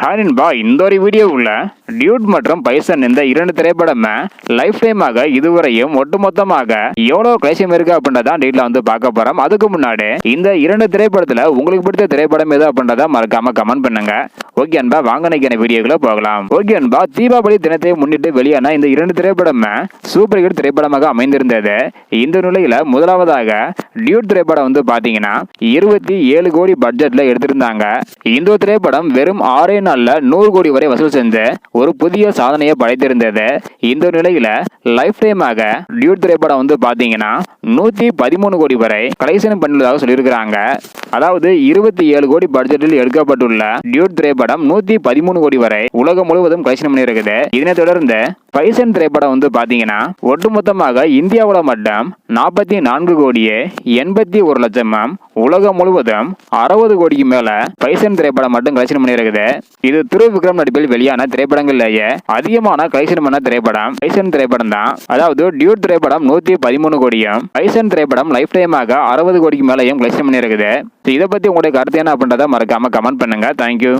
ஹாரின்பா இந்த ஒரு வீடியோவில் டியூட் மற்றும் பைசன் இந்த இரண்டு திரைப்படமே லைஃப் டைமாக இதுவரையும் ஒட்டுமொத்தமாக எவ்வளவு கிளைசியம் இருக்கு அப்படின்றத டீட்டில் வந்து பார்க்க போறோம். அதுக்கு முன்னாடி இந்த இரண்டு திரைப்படத்துல உங்களுக்கு பிடித்த திரைப்படம் எது அப்படின்றத மறக்காம கமெண்ட் பண்ணுங்க. ஓகே அன்பா வாங்க நினைக்கிற வீடியோக்குள்ள போகலாம். ஓகே அன்பா தீபாவளி தினத்தை முன்னிட்டு வெளியான இந்த இரண்டு திரைப்படமே சூப்பர் ஹிட் திரைப்படமாக அமைந்திருந்தது. இந்த நிலையில முதலாவதாக டியூட் திரைப்படம் வந்து பாத்தீங்கன்னா இருபத்தி ஏழு கோடி பட்ஜெட்ல எடுத்திருந்தாங்க. இந்த ஒரு திரைப்படம் வெறும் ஆறே நாளில் நூறு கோடி வரை வசூல் செஞ்சு ஒரு புதிய சாதனையை படைத்திருந்தது. இந்த நிலையில் நிலையில லைஃப் டைமாக டியூட் திரைப்படம் வந்து பார்த்தீங்கன்னா நூற்றி பதிமூணு கோடி வரை கலெக்ஷன் பண்ணியுள்ளதாக சொல்லியிருக்கிறாங்க. அதாவது இருபத்தி ஏழு கோடி பட்ஜெட்டில் எடுக்கப்பட்டுள்ள டியூட் திரைப்படம் நூற்றி பதிமூணு கோடி வரை உலகம் முழுவதும் கலெக்ஷன் பண்ணியிருக்குது. இதனைத் தொடர்ந்து பைசன் திரைப்படம் வந்து பார்த்தீங்கன்னா ஒட்டுமொத்தமாக இந்தியாவில் மட்டும் நாற்பத்தி நான்கு கோடியே எண்பத்தி ஒரு லட்சமும். உலகம் முழுவதும் அறுபது கோடிக்கு மேல பைசன் திரைப்படம் மட்டும் கலெக்ஷன் பண்ணியிருக்குது. இது திரு விக்ரம் நடிப்பில் வெளியான திரைப்படங்கள்லேயே அதிகமான கலெக்ஷன் பண்ண திரைப்படம். பைசன் திரைப்படம் தான். அதாவது டியூட் திரைப்படம் நூத்தி பதிமூணு கோடியும் பைசன் திரைப்படம் லைஃப் டைமாக அறுபது கோடிக்கு மேலேயும் கலெக்ஷன் பண்ணியிருக்குது. இதை பத்தி உங்களுடைய கருத்து என்ன அப்படின்றத மறக்காம கமெண்ட் பண்ணுங்க. தேங்க்யூ